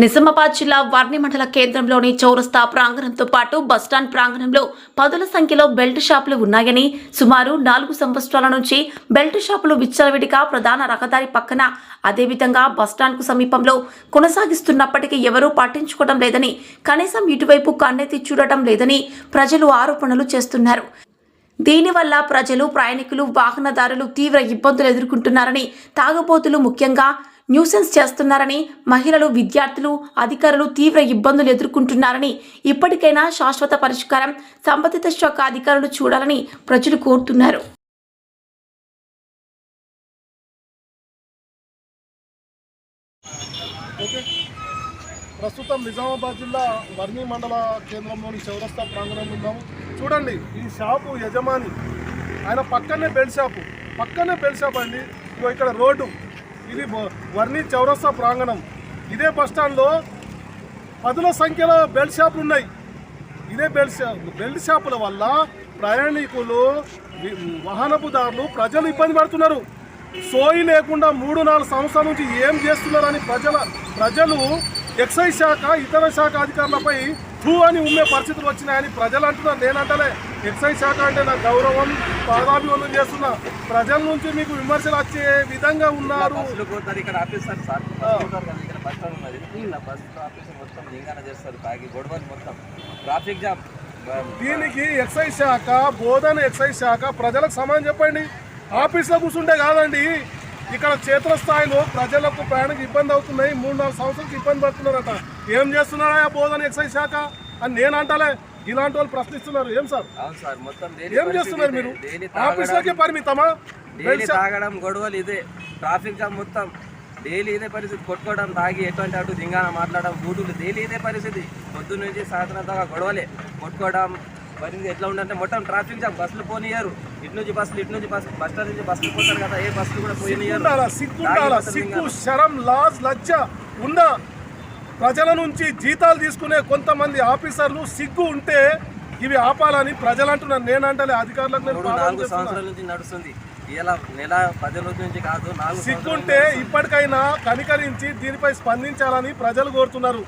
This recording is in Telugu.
నిజామాబాద్ జిల్లా వర్ణి మండల కేంద్రంలోని చౌరస్తా ప్రాంగణంతో పాటు బస్టాండ్ ప్రాంగణంలో పదుల సంఖ్యలో బెల్ట్ షాపులు ఉన్నాయని సుమారు నాలుగు సంవత్సరాల నుంచి బెల్ట్ షాపులు విచ్చలవిడిగా ప్రధాన రహదారి పక్కన అదేవిధంగా బస్టాండ్కు సమీపంలో కొనసాగిస్తున్నప్పటికీ ఎవరూ పట్టించుకోవడం లేదని కనీసం ఇటువైపు కన్నెత్తి చూడటం లేదని ప్రజలు ఆరోపణలు చేస్తున్నారు. దీనివల్ల ప్రజలు ప్రయాణికులు వాహనదారులు తీవ్ర ఇబ్బందులు ఎదుర్కొంటున్నారని తాగుబోతులు ముఖ్యంగా న్యూసెన్స్ చేస్తున్నారని మహిళలు విద్యార్థులు అధికారులు తీవ్ర ఇబ్బందులు ఎదుర్కొంటున్నారని ఇప్పటికైనా శాశ్వత పరిష్కారం సంబంధిత శాఖ అధికారులు చూడాలని ప్రజలు కోరుతున్నారు. ప్రస్తుతం నిజామాబాద్ జిల్లా వర్ణి మండల కేంద్రంలోని చౌరస్తా ప్రాంగణంలో ఉన్నాము చూడండి ఈ షాపు యజమాని. ఆయన పక్కనే బెల్ట్ షాపు. పక్కనే బెల్ట్ షాప్ అండి. ఇక్కడ రోడ్డు. ఇది వర్ణి చౌరస్తా ప్రాంగణం. ఇదే బస్ పదుల సంఖ్యలో బెల్ట్ షాపులు ఉన్నాయి. ఇదే బెల్ట్ షాప్ బెల్ట్ షాపుల వల్ల ప్రయాణికులు వాహనపుదారులు ప్రజలు ఇబ్బంది పడుతున్నారు. సోయి లేకుండా మూడు నాలుగు సంవత్సరాల నుంచి ఏం చేస్తున్నారని ప్రజల ప్రజలు ఎక్సైజ్ శాఖ ఇతర శాఖ అధికారులపై టూ అని ఉమ్మే పరిస్థితులు వచ్చినాయని ప్రజలు అంటున్నారు నేనంటలే ఎక్సైజ్ శాఖ అంటే నా గౌరవం పాదాభివందనం చేస్తున్నా. ప్రజల నుంచి మీకు విమర్శలు వచ్చే విధంగా ఉన్నారు. Traffic jam. దీనికి ఎక్సైజ్ శాఖ బోధన ఎక్సైజ్ శాఖ ప్రజలకు సమాధానం చెప్పండి. ఆఫీస్లో కూర్చుంటే కాదండి ఇక్కడ క్షేత్రస్థాయిలో ప్రజలకు ప్రయాణికి ఇబ్బంది అవుతున్నాయి. మూడు నాలుగు సంవత్సరాలకు ఇబ్బంది పడుతున్నారట. ఏం చేస్తున్నారా బోధన ఎక్సైజ్ శాఖ? అని నేను అంటలే. ఇలాంటి వాళ్ళు ప్రశ్నిస్తున్నారు. ఏం సార్? ఏం చేస్తున్నారు మీరు? ఆఫీస్లోకి పరిమితమా? తాగడం? గొడవలు ఇదే. ట్రాఫిక్ జామ్ మొత్తం. డైలీ ఇదే పరిస్థితి. కొట్టుకోవడం తాగి ఎటువంటి అటు దింగాన మాట్లాడడం బూతులు. డైలీ ఇదే పరిస్థితి. పొద్దున్న నుంచి సాయంత్రం దాకా గొడవలే. కొట్టుకోవడం పరిస్థితి ఎట్లా ఉందంటే మొత్తం ట్రాఫిక్ జామ్ బస్సులు పోనీయరు. ఇటు నుంచి బస్సులు ఇటు నుంచి బస్సు బస్ స్టాండ్ నుంచి బస్సులు పోతారు కదా ఏ బస్సులు కూడా తాగి సిగ్గు శరం లాజ్ లజ్జ ఉన్న ప్రజల నుంచి జీతాలు తీసుకునే కొంతమంది ఆఫీసర్లు సిగ్గు ఉంటే ఇవి ఆపాలని ప్రజలు అంటున్నారు నేను అంటలే అధికారులకు నాలుగు. సంవత్సరాల నుంచి నడుస్తుంది. ఇలా నెల పది రోజుల నుంచి కాదు సిగ్గుంటే ఇప్పటికైనా కనికరించి దీనిపై స్పందించాలని ప్రజలు కోరుతున్నారు.